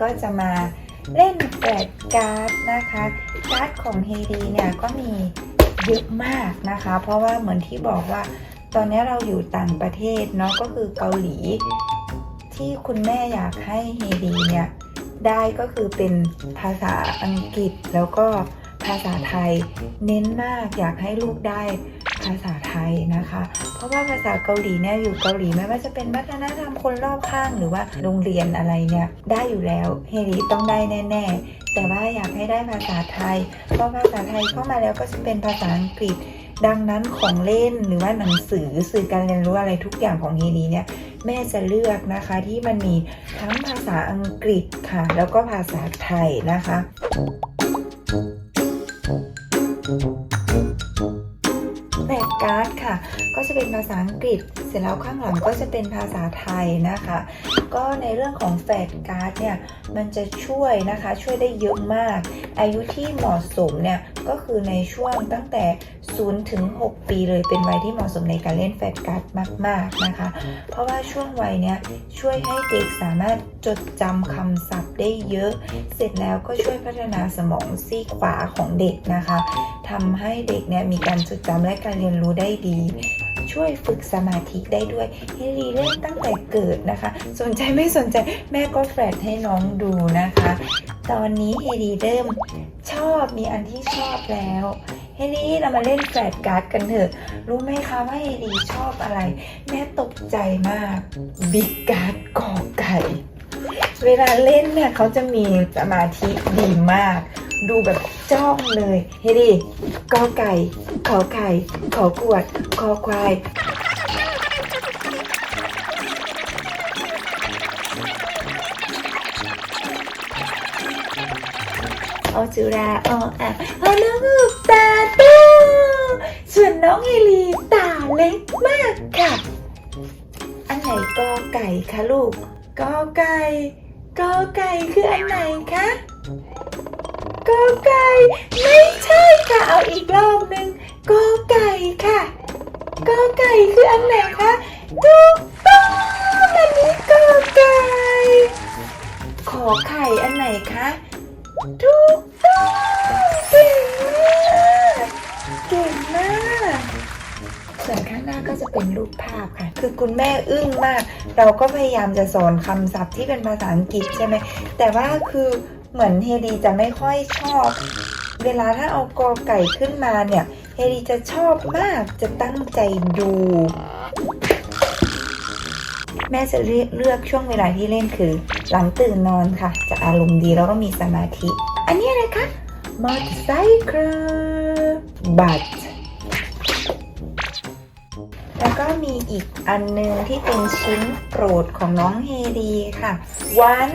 ก็จะมาเล่นแฟลชการ์ดนะคะการ์ดของเฮดีเนี่ยก็มีเยอะมากนะคะ เพราะว่าเหมือนที่บอกว่า ตอนนี้เราอยู่ต่างประเทศเนาะก็คือเกาหลี ที่คุณแม่อยากให้เฮดีเนี่ยได้ก็คือเป็นภาษาอังกฤษแล้วก็ภาษาไทยเน้นมากอยากให้ลูกได้ ภาษาไทยนะคะ เพราะว่าภาษาเกาหลีเนี่ยอยู่เกาหลีไม่ว่าจะเป็นวัฒนธรรมคนรอบข้างหรือว่าโรงเรียนอะไรเนี่ยได้อยู่แล้วเฮดีต้องได้แน่ๆ แต่ว่าอยากให้ได้ภาษาไทย เพราะภาษาไทยเข้ามาแล้วก็จะเป็นภาษาอังกฤษ ดังนั้นของเล่นหรือว่าหนังสือสื่อการเรียนรู้อะไรทุกอย่างของเฮดีเนี่ยแม่จะเลือกนะคะที่มันมีทั้งภาษาอังกฤษค่ะ แล้วก็ภาษาไทยนะคะ แบบการ์ดค่ะ ก็จะเป็นภาษาอังกฤษ เสร็จแล้วข้างหลังก็จะเป็นภาษาไทยนะคะ ก็ในเรื่องของแฟลชการ์ดเนี่ย มันจะช่วยนะคะ ช่วยได้เยอะมาก อายุที่เหมาะสมเนี่ย ก็คือในช่วงตั้งแต่0ถึง6ปีเลยเป็นวัยที่เหมาะสมในการเล่นแฟลชการ์ดมาก ๆนะคะ เพราะว่าช่วงวัยเนี้ยช่วยให้เด็กสามารถจดจำคำศัพท์ได้เยอะ เสร็จแล้วก็ช่วยพัฒนาสมองซีกขวาของเด็กนะคะ ทำให้เด็กเนี่ยมีการจดจำและการเรียนรู้ได้ดี ช่วยฝึกสมาธิได้ด้วยให้รีเล่นตั้งแต่เกิดนะคะ สนใจไม่สนใจแม่ก็แฟลชให้น้องดูนะคะ ตอนนี้เฮดีเริ่มชอบมีอันที่ชอบแล้วเฮดีเรามาเล่นแฟลชการ์ดกันเถอะ รู้ไหมคะว่าเฮดีชอบอะไร แม่ตกใจมากบิ๊กการ์ดกอไก่ เวลาเล่นเนี่ยเขาจะมีสมาธิดีมาก ดูแบบจ้องเลยเฮดีกอไก่ ขอไข่ ขอกวด คอควาย ออจุราอออะอน้องหูตาโตส่วนน้องเฮลีตาเล็กมากค่ะ อันไหนกอไก่คะลูกกอไก่กอไก่คืออันไหนคะ กอไก่ ไม่ใช่ค่ะ เอาอีกรอบหนึ่งกอไก่ค่ะ กอไก่คืออันไหนคะถูกต้องอันนี้กอไก่ ขอไข่อันไหนคะถูกต้องเก่งมากเก่งมากส่วนข้างหน้าก็จะเป็นรูปภาพค่ะ คือคุณแม่อึ้งมาก เราก็พยายามจะสอนคำศัพท์ที่เป็นภาษาอังกฤษใช่ไหม แต่ว่าคือ เหมือนเฮดีจะไม่ค่อยชอบ เวลาถ้าเอากอไก่ขึ้นมาเนี่ยเฮดีจะชอบมากจะตั้งใจดู แม่จะเลือกช่วงเวลาที่เล่นคือ หลังตื่นนอนค่ะ จะอารมณ์ดีแล้วก็มีสมาธิ อันนี้อะไรคะ motorcycle but แล้วก็มีอีกอันหนึงที่เป็นชิ้นโปรดของน้องเฮดีค่ะ one